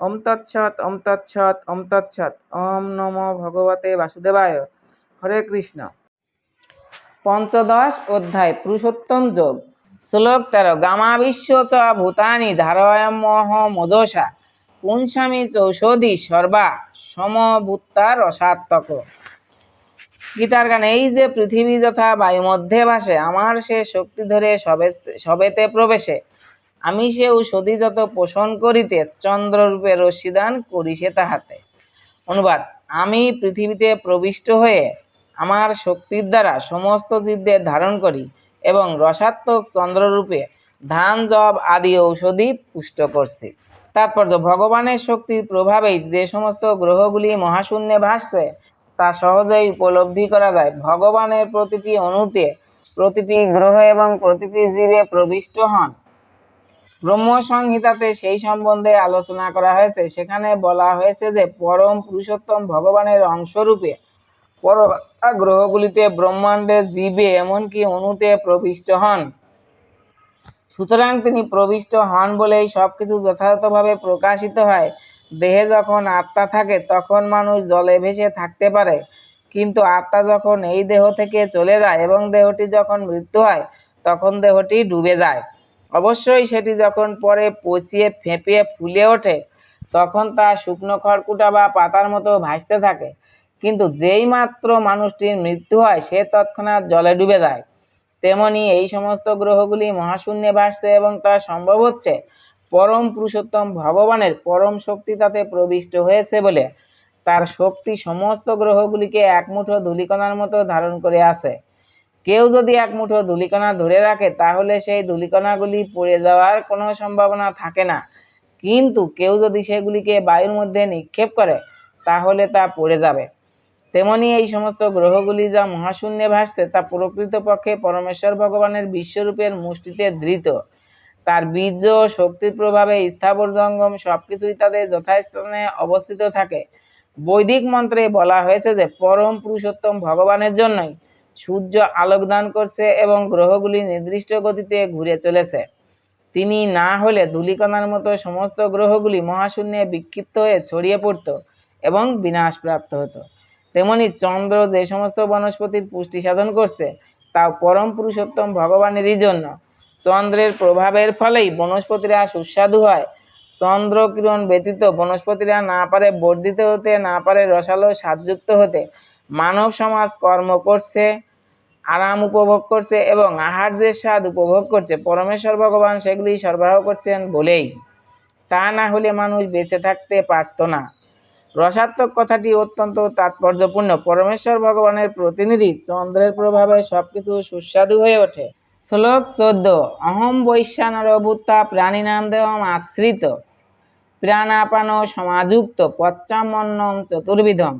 ওম তৎসৎ ওম তৎসৎ ওম তৎসৎ। ওম নমো ভগবতে বাসুদেবায়। হরে কৃষ্ণ। পঞ্চদশ অধ্যায়, পুরুষোত্তম যোগ। শ্লোক তেরো গামাবিশ্ব চ ভূতানি ধারয়মহ মদোষা। পুংসামি চৌষধি সর্বা সমভূতা রসাত্মক। গীতার গান, এই যে পৃথিবী যথা বায়ুমধ্যে ভাসে, আমার সে শক্তি ধরে সবে সবেতে প্রবেশে। আমি সে ঔষধি যত পোষণ করিতে চন্দ্ররূপে রশ্মিদান করিছে তাহাতে। অনুবাদ, আমি পৃথিবীতে প্রবিষ্ট হয়ে আমার শক্তির দ্বারা সমস্ত জীবদের ধারণ করি এবং রসাত্মক চন্দ্ররূপে ধান, জব আদি ঔষধি পুষ্ট করছি। তাৎপর্য, ভগবানের শক্তির প্রভাবেই যে সমস্ত গ্রহগুলি মহাশূন্যে ভাসছে, তা সহজেই উপলব্ধি করা যায়। ভগবানের প্রতিটি অণুতে প্রতিটি গ্রহ এবং প্রতিটি জীবে প্রবিষ্ট হন। ব্রহ্ম সংহিতাতে সেই সম্বন্ধে আলোচনা করা হয়েছে। সেখানে বলা হয়েছে যে, পরম পুরুষোত্তম ভগবানের অংশরূপে পর গ্রহগুলিতে ব্রহ্মাণ্ডের জীবে এমনকি অণুতে প্রবিষ্ট হন। সুতরাং তিনি প্রবিষ্ট হন বলেই সব কিছু যথাযথভাবে প্রকাশিত হয়। দেহে যখন আত্মা থাকে, তখন মানুষ জলে ভেসে থাকতে পারে। কিন্তু আত্মা যখন এই দেহ থেকে চলে যায় এবং দেহটি যখন মৃত্যু হয়, তখন দেহটি ডুবে যায়। অবশ্যই সেটি যখন পরে পচিয়ে ফেঁপিয়ে ফুলে ওঠে, তখন তা শুকনো খড়কুটা বা পাতার মতো ভাসতে থাকে। কিন্তু যেই মাত্র মানুষটির মৃত্যু হয়, সে তৎক্ষণাৎ জলে ডুবে যায়। তেমনি এই সমস্ত গ্রহগুলি মহাশূন্যে ভাসছে এবং তা সম্ভব হচ্ছে পরম পুরুষোত্তম ভগবানের পরম শক্তি তাতে প্রবিষ্ট হয়েছে বলে তার শক্তি সমস্ত গ্রহগুলিকে এক মুঠো ধূলিকণার মতো ধারণ করে আছে। কেউ যদি এক মুঠো ধূলিকণা ধরে রাখে, তাহলে সেই ধূলিকণাগুলি পড়ে যাওয়ার কোনো সম্ভাবনা থাকে না। কিন্তু কেউ যদি সেগুলিকে বায়ুর মধ্যে নিক্ষেপ করে, তাহলে তা পড়ে যাবে। তেমনি এই সমস্ত গ্রহগুলি যা মহাশূন্যে ভাসছে, তা প্রকৃতপক্ষে পরমেশ্বর ভগবানের বিশ্বরূপের মুষ্টিতে ধৃত। তার বীর্য শক্তির প্রভাবে স্থাবর জঙ্গম সব কিছুই তাদের যথাস্থানে অবস্থিত থাকে। বৈদিক মন্ত্রে বলা হয়েছে যে, পরম পুরুষোত্তম ভগবানের জন্যই সূর্য আলোক দান করছে এবং গ্রহগুলি নির্দিষ্ট গতিতে ঘুরে চলেছে। তিনি না হলে ধূলিকণার মতো সমস্ত গ্রহগুলি মহাশূন্যে বিক্ষিপ্ত হয়ে ছড়িয়ে পড়ত এবং বিনাশপ্রাপ্ত হতো। তেমনি চন্দ্র যে সমস্ত বনস্পতির পুষ্টি সাধন করছে তা পরম পুরুষোত্তম ভগবানেরই জন্য। চন্দ্রের প্রভাবের ফলেই বনস্পতিরা সুস্বাদু হয়। চন্দ্র কিরণ ব্যতীত বনস্পতিরা না পারে বর্ধিত হতে, না পারে রসালো স্বাদযুক্ত হতে। মানব সমাজ কর্ম করছে, আরাম উপভোগ করছে এবং আহার্যের স্বাদ উপভোগ করছে। পরমেশ্বর ভগবান সেগুলি সরবরাহ করছেন বলেই। তা না হলে মানুষ বেঁচে থাকতে পারত না। রসাত্মক কথাটি অত্যন্ত তাৎপর্যপূর্ণ। পরমেশ্বর ভগবানের প্রতিনিধি চন্দ্রের প্রভাবে সবকিছু সুস্বাদু হয়ে ওঠে। শ্লোক চোদ্দ, অহম বৈশ্যানরভূতা প্রাণীনাম দেহম আশ্রিত। প্রাণাপান সমাযুক্ত। পশ্চামন্নম চতুর্বিধম।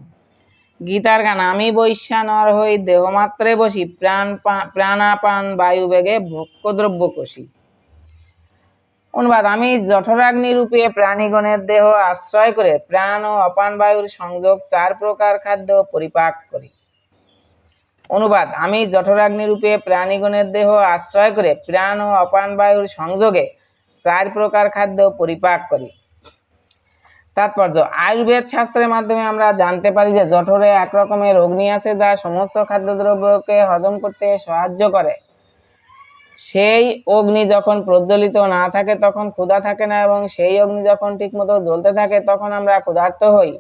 গীতার গান, আমি বৈশ্যানর হই, দেহমাত্রে বসি, প্রাণ প্রাণাপান বায়ুবেগে ভক্ষদ্রব্য কষি। অনুবাদ, আমি জঠরাগ্নি রূপে প্রাণীগণের দেহ আশ্রয় করে প্রাণ ও অপান বায়ুর সংযোগ চার প্রকার খাদ্য পরিপাক করি। অনুবাদ, আমি জঠরাগ্নি রূপে প্রাণীগণের দেহ আশ্রয় করে প্রাণ ও অপান বায়ুর সংযোগে চার প্রকার খাদ্য পরিপাক করি। তাৎপর্য। আয়ুর্বেদ শাস্ত্রের মাধ্যমে আমরা জানতে পারি যে জঠরে এক রকমের অগ্নি আছে যা সমস্ত খাদ্যদ্রব্যকে হজম করতে সাহায্য করে। সেই অগ্নি যখন প্রজ্বলিত না থাকে তখন ক্ষুধা থাকে না এবং সেই অগ্নি যখন ঠিকমতো জ্বলতে থাকে তখন আমরা ক্ষুধার্ত হই।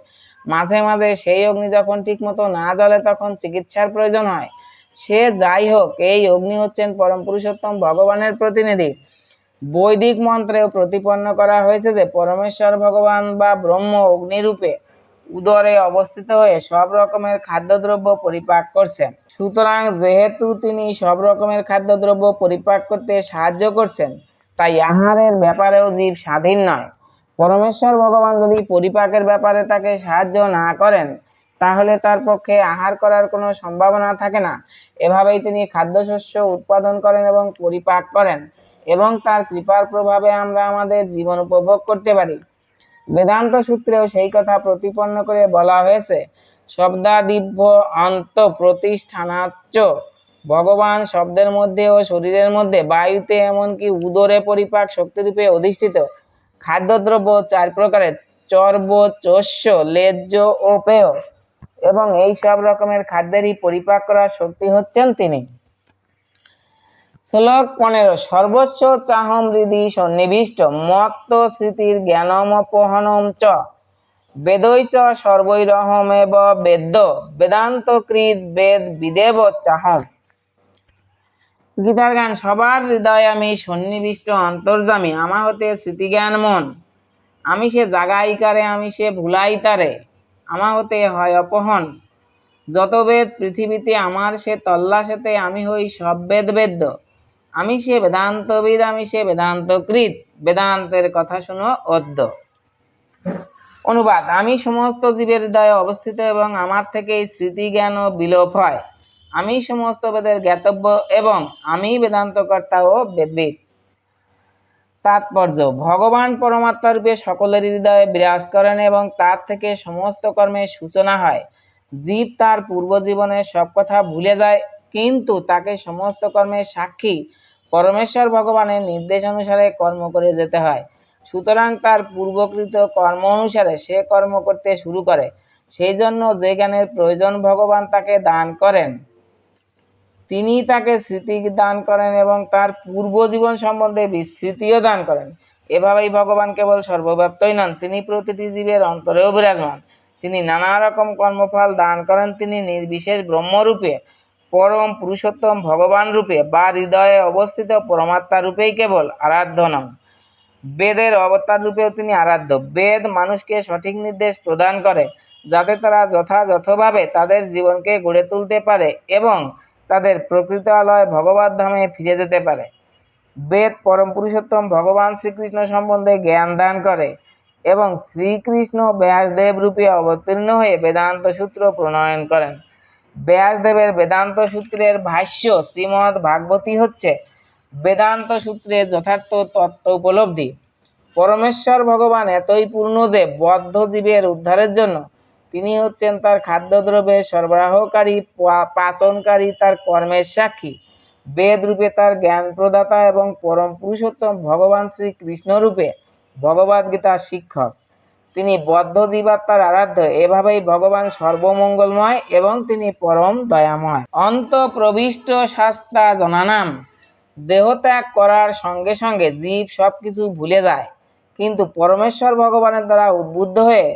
মাঝে মাঝে সেই অগ্নি যখন ঠিকমতো না জ্বলে তখন চিকিৎসার প্রয়োজন হয়। সে যাই হোক, এই অগ্নি হচ্ছেন পরম পুরুষোত্তম ভগবানের প্রতিনিধি। বৈদিক মন্ত্রেও প্রতিপন্ন করা হয়েছে যে পরমেশ্বর ভগবান বা ব্রহ্ম অগ্নিরূপে উদরে অবস্থিত হয়ে সব রকমের খাদ্যদ্রব্য পরিপাক করছেন। সুতরাং যেহেতু তিনি সব রকমের খাদ্যদ্রব্য পরিপাক করতে সাহায্য করছেন, তাই আহারের ব্যাপারেও জীব স্বাধীন নয়। পরমেশ্বর ভগবান যদি পরিপাকের ব্যাপারে তাকে সাহায্য না করেন, তাহলে তার পক্ষে আহার করার কোনো সম্ভাবনা থাকে না। এভাবেই তিনি খাদ্যশস্য উৎপাদন করেন এবং পরিপাক করেন। এবং তার কৃপার প্রভাবে আমরা আমাদের জীবন উপভোগ করতে পারি। বেদান্ত সূত্রেও সেই কথা প্রতিপন্ন করে বলা হয়েছে শব্দাদিভ্য অন্ত প্রতিষ্ঠানাচ্চ। ভগবান শব্দের মধ্যে ও শরীরের মধ্যে বায়ুতে এমনকি উদরে পরিপাক শক্তিরূপে অধিষ্ঠিত। খাদ্যদ্রব্য চার প্রকারের, চর্ব, চস্য, লেজ্জ ও পেয়। এবং এই সব রকমের খাদ্যেরই পরিপাক করার শক্তি হচ্ছেন তিনি। শ্লোক পনেরো, সর্বোচ্চ চাহম হৃদি সন্নিবিষ্ট মত্ত স্মৃতির জ্ঞানমপহনম চ। বেদৈ চ সর্বৈরহমেব বেদ্য বেদান্ত কৃত বেদ বিদেব চাহম। গীতার গান, সবার হৃদয় আমি সন্নিবিষ্ট অন্তর্জামী আমা হতে স্মৃতিজ্ঞান মন। আমি সে জাগাইকারে আমি সে ভুলাইতারে আমা হতে হয় অপহন। যত বেদ পৃথিবীতে, আমার সে তল্লাশেতে, আমি হই সব বেদ বেদ্য। আমি সে বেদান্তবিদ আমি সে বেদান্তকৃত বেদান্তের কথা শুনো অদ্য। অনুবাদ, আমি সমস্ত জীবের হৃদয়ে অবস্থিত এবং আমার থেকে জ্ঞান ও বিলোপ হয়। আমি সমস্ত বেদের জ্ঞাতব্য এবং আমি বেদান্তকর্তা ও বেদবিদ। তাৎপর্য, ভগবান পরমাত্মা রূপে সকলের হৃদয়ে বিরাজ করেন এবং তার থেকে সমস্ত কর্মের সূচনা হয়। জীব তার পূর্ব পূর্বজীবনের সব কথা ভুলে যায়, কিন্তু তাকে সমস্ত কর্মের সাক্ষী পরমেশ্বর ভগবানের নির্দেশ অনুসারে কর্ম করে যেতে হয়। সুতরাং তার পূর্বকৃত কর্ম অনুসারে সে কর্ম করতে শুরু করে। সেই জন্য যে জ্ঞানের প্রয়োজন ভগবান তাকে দান করেন। তিনি তাকে স্মৃতি দান করেন এবং তার পূর্ব জীবন সম্বন্ধে বিস্মৃতিও দান করেন। এভাবেই ভগবান কেবল সর্বব্যাপ্তই নন, তিনি প্রতিটি জীবের অন্তরেও বিরাজমান। তিনি নানা রকম কর্মফল দান করেন, তিনি নির্বিশেষ ব্রহ্মরূপে। পরম পুরুষোত্তম ভগবান রূপে বা হৃদয়ে অবস্থিত পরমাত্মা রূপেই কেবল আরাধ্য নন বেদের অবতার রূপেও তিনি আরাধ্য। বেদ মানুষকে সঠিক নির্দেশ প্রদান করে, যাতে তারা যথাযথভাবে তাদের জীবনকে গড়ে তুলতে পারে এবং তাদের প্রকৃত আলয় ভগবত ধামে ফিরে যেতে পারে। বেদ পরম পুরুষোত্তম ভগবান শ্রীকৃষ্ণ সম্বন্ধে জ্ঞান দান করে এবং শ্রীকৃষ্ণ ব্যাসদেব রূপে অবতীর্ণ হয়ে বেদান্ত সূত্র প্রণয়ন করেন। ব্যাসদেবের বেদান্ত সূত্রের ভাষ্য শ্রীমদ্ ভাগবতী হচ্ছে বেদান্ত সূত্রে যথার্থ তত্ত্ব উপলব্ধি। পরমেশ্বর ভগবান এতই পূর্ণ যে বদ্ধ জীবের উদ্ধারের জন্য তিনি হচ্ছেন তার খাদ্যদ্রব্যের সরবরাহকারী পাচনকারী, তার কর্মের সাক্ষী। বেদ রূপে তার জ্ঞান প্রদাতা এবং পরম পুরুষোত্তম ভগবান শ্রীকৃষ্ণ রূপে ভগবদ গীতার শিক্ষক। তিনি বদ্ধ দিবাত্মার আরাধ্য। এভাবেই ভগবান সর্বমঙ্গলময় এবং তিনি পরম দয়াময়। অন্ত প্রবিষ্ট শাস্তা জনানাম। দেহত্যাগ করার সঙ্গে সঙ্গে জীব সব কিছু ভুলে যায়। কিন্তু পরমেশ্বর ভগবানের দ্বারা উদ্বুদ্ধ হয়ে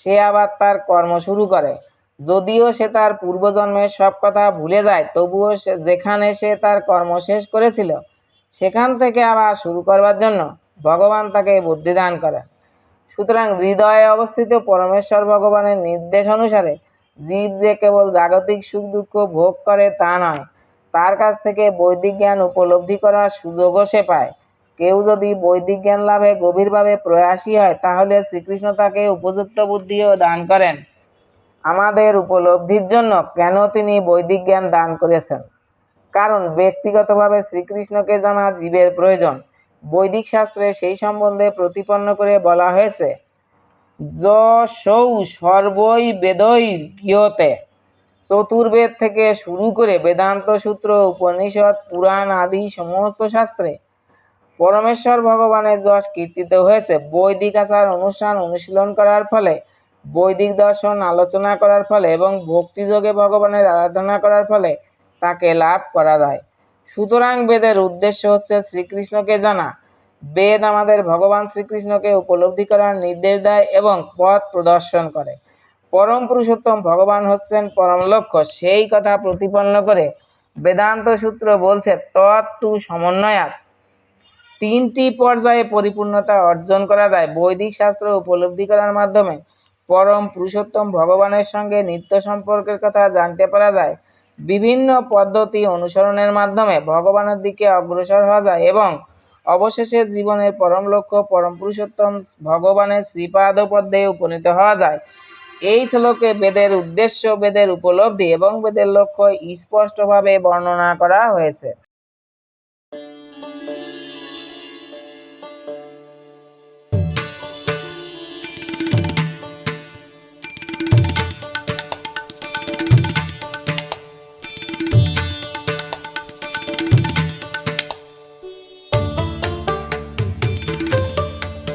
সে আবার তার কর্ম শুরু করে। যদিও সে তার পূর্বজন্মের সব কথা ভুলে যায়, তবুও সে যেখানে সে তার কর্ম শেষ করেছিল, সেখান থেকে আবার শুরু করবার জন্য ভগবান তাকে বুদ্ধি দান করেন। সুতরাং হৃদয়ে অবস্থিত পরমেশ্বর ভগবানের নির্দেশ অনুসারে জীব যে কেবল জাগতিক সুখ দুঃখ ভোগ করে তা নয়, তার কাছ থেকে বৈদিক জ্ঞান উপলব্ধি করার সুযোগও সে পায়। কেউ যদি বৈদিক জ্ঞান লাভে গভীরভাবে প্রয়াসী হয়, তাহলে শ্রীকৃষ্ণ তাকে উপযুক্ত বুদ্ধিও দান করেন। আমাদের উপলব্ধির জন্য কেন তিনি বৈদিক জ্ঞান দান করেছেন? কারণ ব্যক্তিগতভাবে শ্রীকৃষ্ণকে জানা জীবের প্রয়োজন। বৈদিক শাস্ত্রে সেই সম্বন্ধে প্রতিপন্ন করে বলা হয়েছে, যশৌ সর্বই বেদই গৃহতে। চতুর্বেদ থেকে শুরু করে বেদান্ত সূত্র, উপনিষদ, পুরাণ আদি সমস্ত শাস্ত্রে পরমেশ্বর ভগবানের যশ কীর্তিত হয়েছে। বৈদিক আচার অনুষ্ঠান অনুশীলন করার ফলে, বৈদিক দর্শন আলোচনা করার ফলে এবং ভক্তিযোগে ভগবানের আরাধনা করার ফলে তাকে লাভ করা যায়। সুতরাং বেদের উদ্দেশ্য হচ্ছে শ্রীকৃষ্ণকে জানা। বেদ আমাদের ভগবান শ্রীকৃষ্ণকে উপলব্ধি করার নির্দেশ দেয় এবং পথ প্রদর্শন করে। পরম পুরুষোত্তম ভগবান হচ্ছেন পরম লক্ষ্য সেই কথা প্রতিপন্ন করে বেদান্ত সূত্র বলছে তত্তু সমন্বয়াত তিনটি পর্যায়ে পরিপূর্ণতা অর্জন করা যায়। বৈদিক শাস্ত্র উপলব্ধি করার মাধ্যমে পরম পুরুষোত্তম ভগবানের সঙ্গে নিত্য সম্পর্কের কথা জানতে পারা যায়। বিভিন্ন পদ্ধতি অনুসরণের মাধ্যমে ভগবানের দিকে অগ্রসর হওয়া যায় এবং অবশেষে জীবনের পরম লক্ষ্য, পরম পুরুষোত্তম ভগবানের শ্রীপাদ পদ্মে উপনীত হওয়া যায়। এই শ্লোকে বেদের উদ্দেশ্য, বেদের উপলব্ধি এবং বেদের লক্ষ্য স্পষ্টভাবে বর্ণনা করা হয়েছে।